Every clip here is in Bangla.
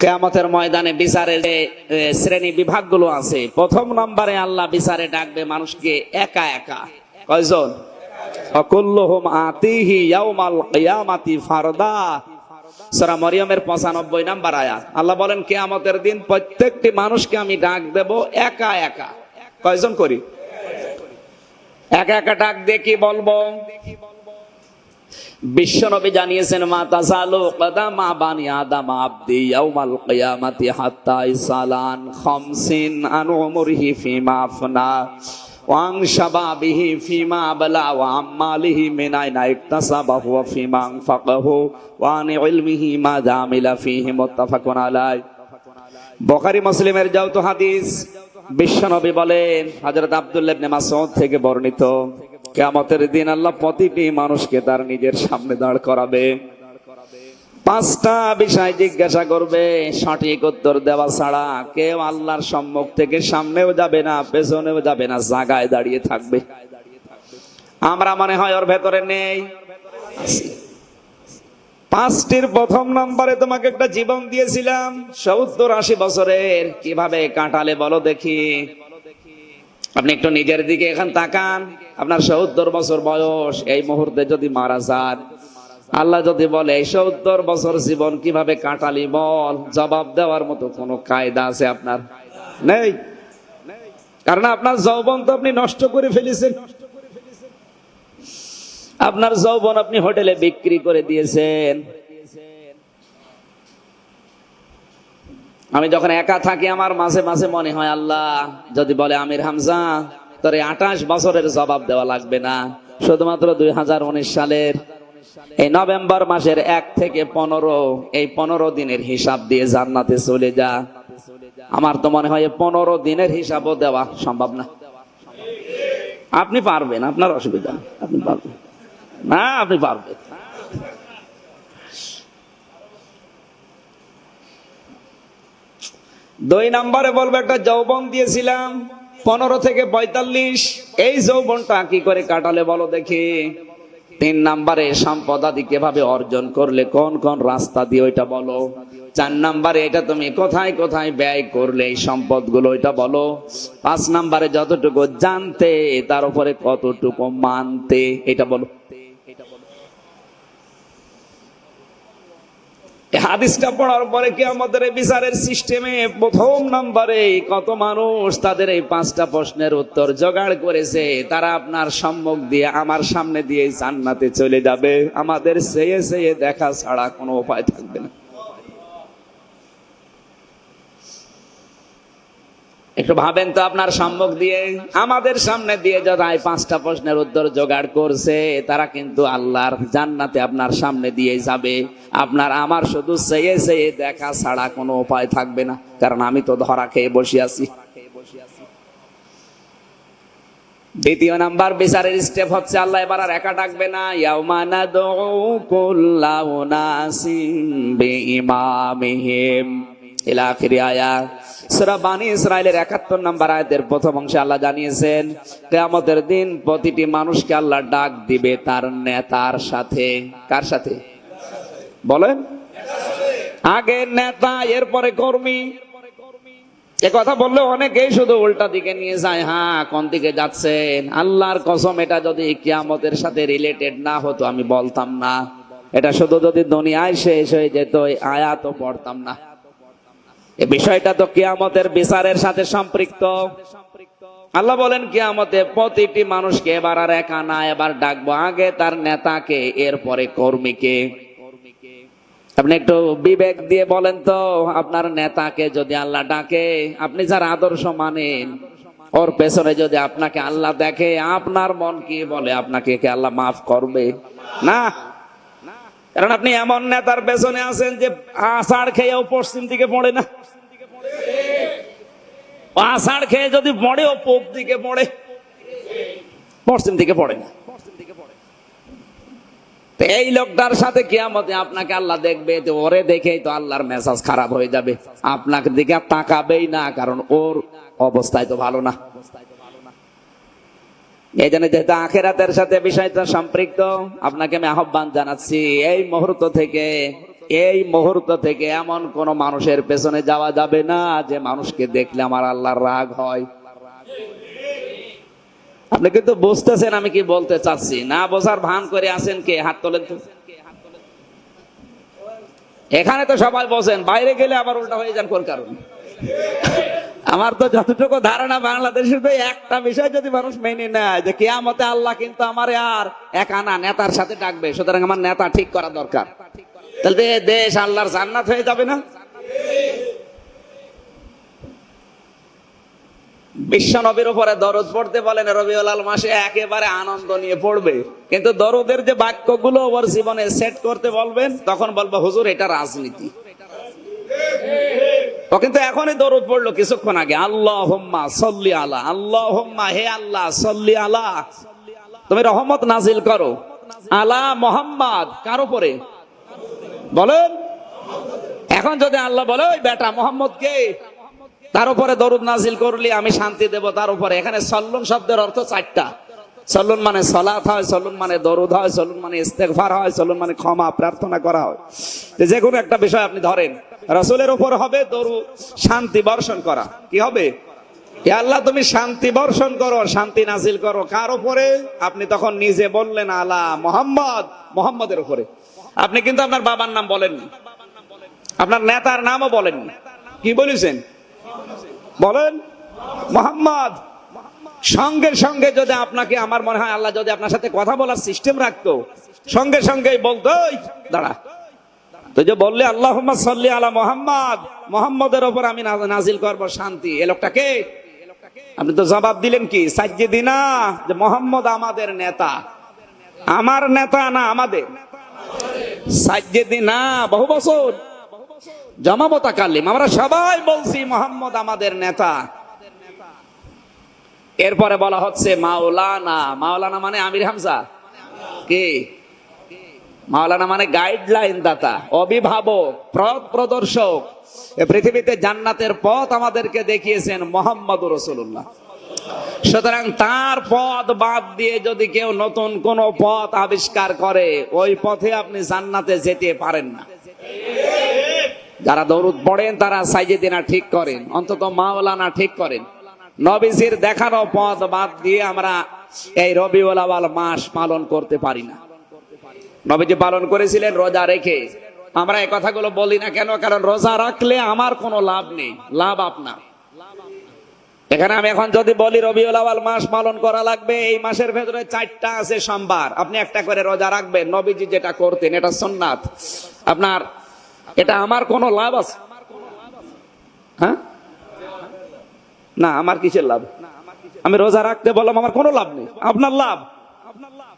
কেয়ামতের ময়দানে বিচারের যে, শ্রেণি বিভাগগুলো আছে প্রথম নম্বরে আল্লাহ বিচারে ডাকবে মানুষকে একা একা। কয়জন? অকুল্লুহুম আতিহি ইয়াউমাল কিয়ামাতি ফারদা। সূরা মরিয়মের 95 নাম্বার আয়াত। আল্লাহ বলেন কিয়ামতের দিন প্রত্যেকটি মানুষকে আমি ডাক দেব একা একা। কয়জন করি? একা একা ডাক দিয়ে কি বলব? বিশ্বনবী জানিয়েছেন, মা তাসালু কদামা বানি আদম আব্দি ইয়াউমাল কিয়ামাতি হাত্তা ইসালান খামসিন আন উমরিহি ফিমা আফনা ওয়াং শাবাবিহি ফিমা আবলা ওয়া আম্মালিহি মিন আইনা ইকতাসাবাহু ওয়া ফিমা আনফাকাহু ওয়া আন ইলমিহি মা জামিলা ফিহি মুত্তাফাকুন আলাই বুখারী মুসলিমের যাওতো হাদিস, বিশ্বনবী বলেন, হযরত আব্দুল্লাহ ইবনে মাসউদ থেকে বর্ণিত কিয়ামতের দিন আল্লাহ প্রতিটি মানুষকে তার নিজের সামনে দাঁড় করাবে। পাঁচটা বিষয় জিজ্ঞাসা করবে, সঠিক উত্তর দেওয়া ছাড়া কেউ আল্লাহর সম্মুখ থেকে সামনেও যাবে না, পেছনেও যাবে না, জায়গায় দাঁড়িয়ে থাকবে। আমরা মনে হয় ওর ভেতরে নেই। পাঁচটির প্রথম নম্বরে তোমাকে একটা জীবন দিয়েছিলাম, সত্তর আশি বছরের। কীভাবে কাটালে বলো দেখি। আপনি একটু নিজের দিকে এখন তাকান। আপনার সত্তর বছর বয়স, এই মুহূর্তে যদি মারা যান, আল্লাহ যদি বলে, এই সত্তর বছর জীবন কীভাবে কাটালি বল? জবাব দেওয়ার মতো কোনো কায়দা আছে আপনার? নেই। কারণ আপনার যৌবন তো আপনি নষ্ট করে ফেলেছেন। আপনার যৌবন আপনি হোটেলে বিক্রি করে দিয়েছেন। আমি যখন একা থাকি, আমার মাঝে মাঝে মনে হয়, আল্লাহ, যদি বলে আমির হামজা তোর আঠাশ বছরের জবাব দেওয়া লাগবে না। শুধুমাত্র দুই হাজার উনিশ সালের এই নভেম্বর মাসের এক থেকে পনেরো, এই পনেরো দিনের হিসাব দিয়ে জান্নাতে চলে যা। আমার তো মনে হয় পনেরো দিনের হিসাবও দেওয়া সম্ভব না। আপনি পারবেন, আপনার অসুবিধা আপনি পারবেন। না, আপনি পারবেন। দুই নম্বরে বলব, একটা যৌবন দিয়েছিলাম। পনেরো থেকে পঁয়তাল্লিশ। এই যৌবনটা কি করে কাটালে বলো দেখি। তিন নাম্বারে সম্পদ আদি কীভাবে অর্জন করলে, কোন কোন রাস্তা দিয়ে ওইটা বলো। চার নাম্বারে এটা তুমি কোথায় কোথায় ব্যয় করলে এই সম্পদগুলো ওইটা বলো। পাঁচ নাম্বারে যতটুকু জানতে, তার উপরে কতটুকু মানতে, এটা বলো এই হাদিসটা পড়ার পরে কি আমাদের বিচারের সিস্টেমে প্রথম নাম্বারে কত মানুষ তাদের এই পাঁচটা প্রশ্নের উত্তর জোগাড় করেছে? তারা আপনার সম্মুখ দিয়ে আমার সামনে দিয়ে জান্নাতে চলে যাবে। আমাদের সেয়ে সেয়ে দেখা ছাড়া কোনো উপায় থাকবে না। একটু ভাবেন তো আপনার সম্মুখ দিয়ে। আমাদের সামনে দিয়ে যারা পাঁচটা প্রশ্নের উত্তর জোগাড় করছে, তারা কিন্তু আল্লাহর জান্নাতে আপনার সামনে দিয়ে যাবে। আপনার আমার শুধু চেয়ে চেয়ে দেখা ছাড়া কোনো উপায় থাকবে না, কারণ আমি তো ধরা খেয়ে বসে আছি। দ্বিতীয় নাম্বার, বিচারের স্টেপ হচ্ছে আল্লাহ এবার আর একা ডাকবে না। ইয়াউমানা কুল্লাউ নাসিম বিইমামিহিম। ইলা আখিরি আয়াত। সূরা বানি ইসরাইলের 71 নম্বর প্রথম অংশে আল্লাহ জানিয়েছেন দিন প্রতিটি মানুষকে ডাক দিবে তার নেতার সাথে। কার সাথে? বলেন। আগে নেতা, এরপরে কর্মী। অনেকেই শুধু উল্টা দিকে নিয়ে যায় হ্যাঁ কোন দিকে যাচ্ছেন? আল্লাহর কসম, এটা যদি কিয়ামতের সাথে রিলেটেড না হতো, আমি বলতাম না। এটা শুধু যদি দুনিয়ায় শেষ হয়ে যেত আয়াতও পড়তাম না। এই বিষয়টা তো কিয়ামতের বিচারের সাথে সম্পৃক্ত। আল্লাহ বলেন, কিয়ামতে প্রতিটি মানুষকে এবার আর একা না এবার ডাকবো। আগে তার নেতাকে, এরপরে কর্মীকে। আপনি একটু বিবেক দিয়ে বলেন তো, আপনার নেতাকে যদি আল্লাহ ডাকে, আপনি যার আদর্শ মানেন, ওর পেছনে যদি আপনাকে আল্লাহ দেখে, আপনার মন কি বলে, আপনাকে কে আল্লাহ মাফ করবে? না। কারণ আপনি এমন নেতার পেছনে আছেন যে আষাঢ় খেয়েও পশ্চিম দিকে পড়ে না। আষাঢ় খেয়ে যদি পড়ে ও পূব দিকে পড়ে, পশ্চিম দিকে পড়ে না। এই লোকটার সাথে কিয়ামতে আপনাকে আল্লাহ দেখবে ওরে দেখেই তো আল্লাহর মেজাজ খারাপ হয়ে যাবে। আপনাকে দিকে তাকাবেই না, কারণ ওর অবস্থায় তো ভালো না। এই জন্য যেহেতু আখেরাতের সাথে বিষয়টা সম্পৃক্ত, আপনাকে আমি আহ্বান জানাচ্ছি, এই মুহূর্ত থেকে, এই মুহূর্ত থেকে এমন কোন মানুষের পেছনে যাওয়া যাবে না যে মানুষকে দেখলে আমার আল্লাহর রাগ হয়। আপনি কিন্তু বুঝতেছেন আমি কি বলতে চাচ্ছি। না বোঝার ভান করে আছেন কে? হাত তোলেন তো। এখানে তো সবাই বসেন, বাইরে গেলে আবার উল্টা হয়ে যান কোন কারণে? আমার তো যতটুকু ধারণা, বাংলাদেশের তো একটা বিষয় যদি মানুষ মেনে নেয় যে কেয়ামতে আল্লাহ কিন্তু আমার আর এক আনা নেতার সাথে ডাকবে। সুতরাং আমার নেতা ঠিক করা দরকার। তাহলে দেশ আল্লাহর জান্নাত হয়ে যাবে না? বিশ্ব নবীর উপরে দরদ পড়তে বলেন রবিউলাল মাসে একেবারে আনন্দ নিয়ে পড়বে। কিন্তু দরদের যে বাক্যগুলো ওর জীবনে সেট করতে বলবেন, তখন বলব, হুজুর, এটা রাজনীতি। কিন্তু এখনই দরদ পড়ল কিছুক্ষণ আগে। আল্লাহ হোম্মা সল্লি আলা আল্লাহ হোম্মা হে আল্লাহ, সল্লি আলা। তুমি রহমত নাজিল করো। আলা মোহাম্মদ, কার উপরে? বলেন। এখন যদি আল্লাহ বলে, ওই বেটা মোহাম্মদ কে? তার উপরে দরুদ নাজিল করলি, আমি শান্তি দেব তার উপরে। এখানে সল্লুন শব্দের অর্থ চারটা। সল্লুন মানে সলাত হয়, সল্লুন মানে দরুদ হয়, সল্লুন মানে ইস্তেগফার হয়, সল্লুন মানে ক্ষমা প্রার্থনা করা হয়। যে কোনো একটা বিষয় আপনি ধরেন। রসুলের উপর হবে দরু শান্তি বর্ষণ করা। কি হবে? আল্লাহ, তুমি শান্তি বর্ষণ করো, শান্তি নাজিল করো। কার উপরে? আপনি তখন নিজে বললেন, আলা মোহাম্মদ, মোহাম্মদের উপরে। আপনি কিন্তু আপনার বাবার নাম বলেননি। আপনার নেতার নামও বলেননি। কি বলেছেন? বলেন, মোহাম্মদ। সঙ্গে সঙ্গে যদি আপনাকে, আমার মনে হয় আল্লাহ যদি আপনার সাথে কথা বলার সিস্টেম রাখতো, সঙ্গে সঙ্গে বলতো দাঁড়া। তো যে বললে আল্লাহ সাল্লি আলা মোহাম্মদ। মোহাম্মদের ওপর আমি নাজিল করব শান্তি। এ লোকটাকে আপনি তো জবাব দিলেন কি? সাজ্জে দিনা যে মোহাম্মদ আমাদের নেতা। আমার নেতা না আমাদের। সাজ্জে দিনা বহু বছর। জমাবতা কালিম। আমরা সবাই বলছি মোহাম্মদ আমাদের নেতা। এরপরে বলা হচ্ছে মাওলানা। মাওলানা মানে আমির হামজা। কি? মাওলানা মানে গাইডলাইন দাতা, অভিভাবক, পথ প্রদর্শক। পৃথিবীতে জান্নাতের পথ আমাদেরকে দেখিয়েছেন মোহাম্মদ রসুল্লাহ সুতরাং তার পথ বাদ দিয়ে যদি কেউ নতুন কোন পথ আবিষ্কার করে, ওই পথে আপনি জান্নাতে যেতে পারেন না। যারা দৌড় পড়েন, তারা সাইজে দিনা ঠিক করেন, অন্তত মাওলানা ঠিক করেন। নবীজির দেখানো পথ বাদ দিয়ে আমরা এই রবিউলাওয়াল মাস পালন করতে পারি না। নবীজি পালন করেছিলেন, রোজা রেখে। আমরা এই কথাগুলো বলি না কেন? কারণ রোজা রাখলে আমার কোনো লাভ নেই। লাভ আপনার এখানে আমি এখন যদি বলি, রবিউল মাস পালন করা লাগবে, এই মাসের ভেতরে চারটা আছে সোমবার। আপনি একটা করে রোজা রাখবেন, নবীজি যেটা করতেন, এটা সোননাথ আপনার, এটা আমার কোনো লাভ আছে? হ্যাঁ? না, আমার কিসের লাভ? আমি রোজা রাখতে বললাম, আমার কোনো লাভ নেই। আপনার লাভ?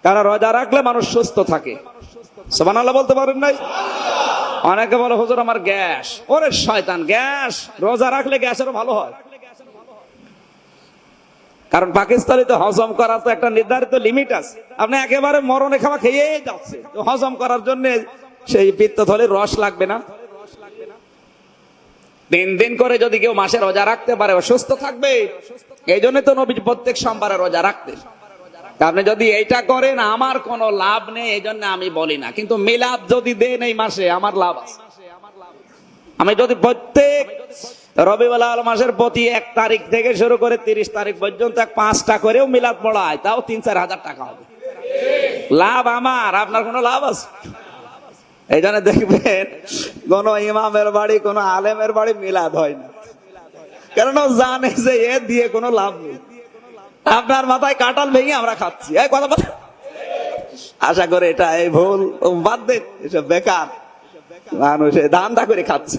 কারণ রোজা রাখলে মানুষ সুস্থ থাকে। সোমান আল্লাহ বলতে পারেন নাই? অনেকে বলে, হুজুর, আমার গ্যাস। ওরে শয়তান, গ্যাস! রোজা রাখলে গ্যাসেরও ভালো হয়। কারণ পাকিস্তানিতে হজম করার তো একটা নির্ধারিত লিমিট আছে। আপনি একেবারে মরণে খাওয়া খেয়ে যাচ্ছে তো হজম করার জন্য সেই পিত্তথলির রস লাগবে না। দিন দিন করে যদি কেউ মাসে রোজা রাখতে পারে সুস্থ থাকবে। এই জন্য তো নবী প্রত্যেক সোমবারে রোজা রাখতেন। তা আপনি যদি এইটা করেন, আমার কোনো লাভ নেই এই জন্য আমি বলি না। কিন্তু মিলাদ যদি দেন এই মাসে, আমার লাভ আছে। আমি যদি প্রত্যেক রবিউল মাসের প্রতি এক তারিখ থেকে শুরু করে তিরিশ তারিখ পর্যন্ত এক পাঁচটা করেও মিলাদ পড়ায়, তাও তিন চার হাজার টাকা হবে। লাভ আমার, আপনার কোনো লাভ আছে? এই জন্য দেখবেন, কোন ইমামের বাড়ি, কোন আলেমের বাড়ি মিলাদ হয় না। ও জানে যে এ দিয়ে কোনো লাভ নেই। আপনার মাথায় কাটাল ভেঙে আমরা খাচ্ছি। কথা বল। আশা করে এটা এই ভুল। বাদ দেন এসব বেকার। মানুষ ধান্দা করে খাচ্ছে।